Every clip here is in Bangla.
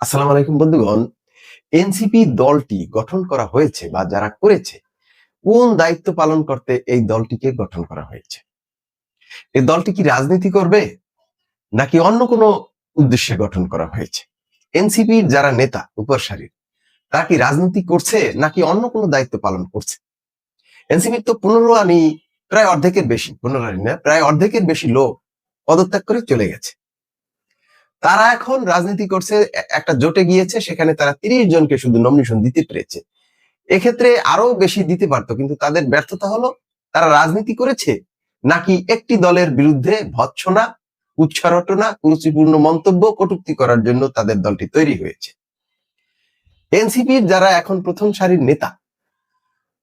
আসসালামু আলাইকুম বন্ধুগণ। এনসিপি দলটি গঠন করা হয়েছে বা যারা করেছে, কোন দায়িত্ব পালন করতে এই দলটিকে গঠন করা হয়েছে? এই দলটি কি রাজনীতি করবে, নাকি অন্য কোনো উদ্দেশ্যে গঠন করা হয়েছে? এনসিপির যারা নেতা উপর সারির তারা কি রাজনীতি করছে, নাকি অন্য কোনো দায়িত্ব পালন করছে? এনসিপির তো পনেরো আনি প্রায় অর্ধেকের বেশি পনেরো আনি না, প্রায় অর্ধেকের বেশি লোক পদত্যাগ করে চলে গেছে। তারা এখন রাজনীতি করছে একটা জোটে গিয়েছে, সেখানে তারা তিরিশ জনকে শুধু নমিনেশন দিতে পেরেছে। এক্ষেত্রে আরও বেশি দিতে পারতো, কিন্তু তাদের ব্যর্থতা হলো, তারা রাজনীতি করেছে, নাকি একটি দলের বিরুদ্ধে ভৎসনা, উচ্চারটনা, কুরুচিপূর্ণ মন্তব্য, কটূক্তি করার জন্য তাদের দলটি তৈরি হয়েছে। এনসিপির যারা এখন প্রথম সারির নেতা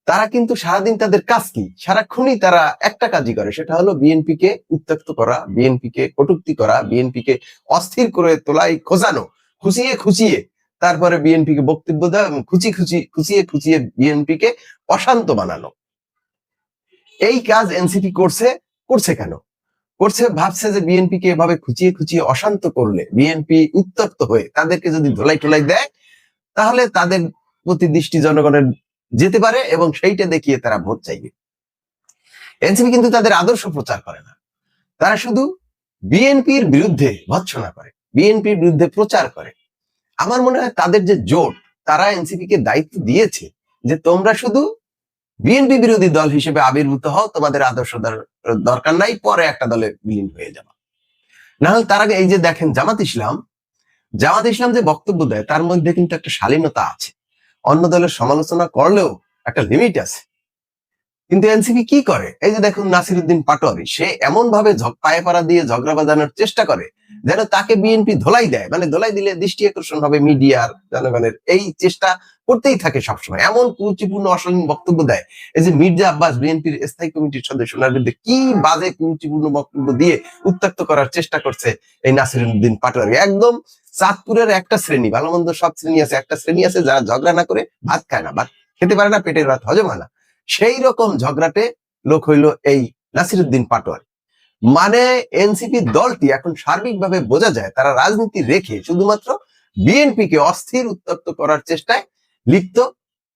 তারা কিন্তু সারাদিন তাদের কাজ কি? সারাক্ষণই তারা একটা কাজই করে, সেটা হলো বিএনপি কে উত্ত্যক্ত করা বিএনপি কে কটূক্তি করা বিএনপি কে অস্থির করে তোলাই, খোঁজানো খুশিয়ে খুশিয়ে তারপরে বিএনপি কে বক্তব্য দেওয়া এবং খুচি খুচি খুশিয়ে খুশিয়ে বিএনপি কে অশান্ত বানানো। এই কাজ এনসিপি করছে করছে কেন? করছে, ভাবছে যে বিএনপি কে এভাবে খুচিয়ে খুচিয়ে অশান্ত করলে, বিএনপি উত্তপ্ত হয়ে তাদেরকে যদি ধোলাই টোলাই দেয়, তাহলে তাদের প্রতি দৃষ্টি জনগণের যেতে পারে এবং সেইটা দেখিয়ে তারা ভোট চাইবে। এনসিপি কিন্তু তাদের আদর্শ প্রচার করে না। তারা শুধু বিএনপির বিরুদ্ধে ভৎসনা করে, বিএনপির বিরুদ্ধে প্রচার করে। আমার মনে হয় তাদের যে জোট, তারা এনসিপি কে দায়িত্ব দিয়েছে যে তোমরা শুধু বিএনপি বিরোধী দল হিসেবে আবির্ভূত হও, তোমাদের আদর্শ দর- দরকার নাই, পরে একটা দলে বিলীন হয়ে যাবে। না হলে তার আগে এই যে দেখেন জামাত ইসলাম জামাত ইসলাম যে বক্তব্য দেয়, তার মধ্যে কিন্তু একটা শালীনতা আছে। অন্য দলের সমালোচনা করলেও একটা লিমিট আছে। কিন্তু এনসিপি কি করে? এই যে দেখুন নাসিরুদ্দিন পাটোয়ারি, সে এমন ভাবে পায়ে পাড়া দিয়ে ঝগড়া বাজানোর চেষ্টা করে যেন তাকে বিএনপি ধোলাই দেয়। মানে ধোলাই দিলে দৃষ্টি আকর্ষণ হবে মিডিয়ার, জনগণের। এই চেষ্টা করতেই থাকে সবসময়। এমন কুরুচিপূর্ণ, অশালীন বক্তব্য দেয়। এই যে মির্জা আব্বাস বিএনপির স্থায়ী কমিটির সদস্য, ওনার বিরুদ্ধে কি বাজে কুরুচিপূর্ণ বক্তব্য দিয়ে উত্তক্ত করার চেষ্টা করছে এই নাসিরুদ্দিন পাটোয়ারি। একদম চাঁদপুরের একটা শ্রেণি ভালো মন্দ সব শ্রেণি আছে, একটা শ্রেণি আছে যারা ঝগড়া না করে ভাত খায় না, ভাত খেতে পারে না, পেটের ভাত হজম হয় না। সেই রকম ঝগড়াটে লোক হইল এই নাসিরুদ্দিন পাটোয়ারি। মানে এনসিপি দলটি এখন সার্বিকভাবে বোঝা যায় তারা রাজনীতি রেখে শুধুমাত্র বিএনপি কে অস্থির উত্তপ্ত করার চেষ্টায় লিপ্ত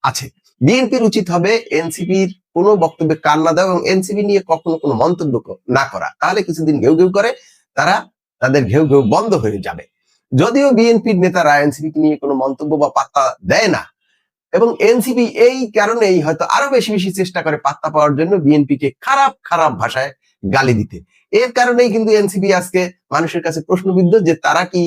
আছে। বিএনপির উচিত হবে এনসিপির কোনো বক্তব্যে কান না দেওয়া এবং এনসিপি নিয়ে কখনো কোনো মন্তব্য না করা। তাহলে কিছুদিন ঘেউ ঘেউ করে তারা তাদের ঘেউ ঘেউ বন্ধ হয়ে যাবে। যদিও বিএনপির নেতারা এনসিপি নিয়ে কোনো মন্তব্য বা পাত্তা দেয় না, এবং এনসিপি এই কারণেই হয়তো আরও বেশি বেশি চেষ্টা করে পাত্তা পাওয়ার জন্য বিএনপিকে খারাপ খারাপ ভাষায় গালি দিতে। এর কারণেই কিন্তু এনসিপি আজকে মানুষের কাছে প্রশ্নবিদ্ধ যে তারা কি